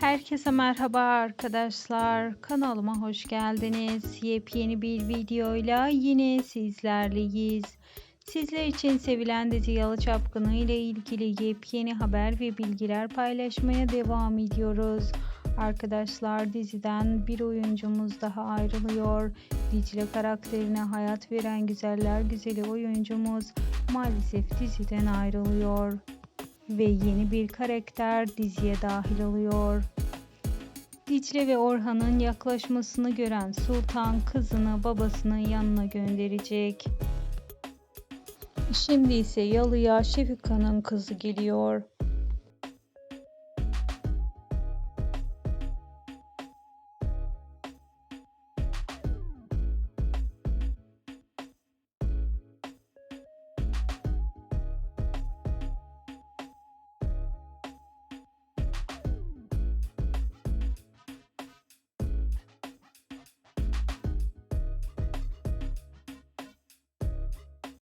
Herkese merhaba arkadaşlar. Kanalıma hoş geldiniz. Yepyeni bir videoyla yine sizlerleyiz. Sizler için sevilen dizi Yalı Çapkını ile ilgili yepyeni haber ve bilgiler paylaşmaya devam ediyoruz. Arkadaşlar diziden bir oyuncumuz daha ayrılıyor. Dicle karakterine hayat veren güzeller güzeli oyuncumuz maalesef diziden ayrılıyor ve yeni bir karakter diziye dahil oluyor. Dicle ve Orhan'ın yaklaşmasını gören Sultan kızını babasının yanına gönderecek. Şimdi ise Yalı'ya Şefika'nın kızı geliyor.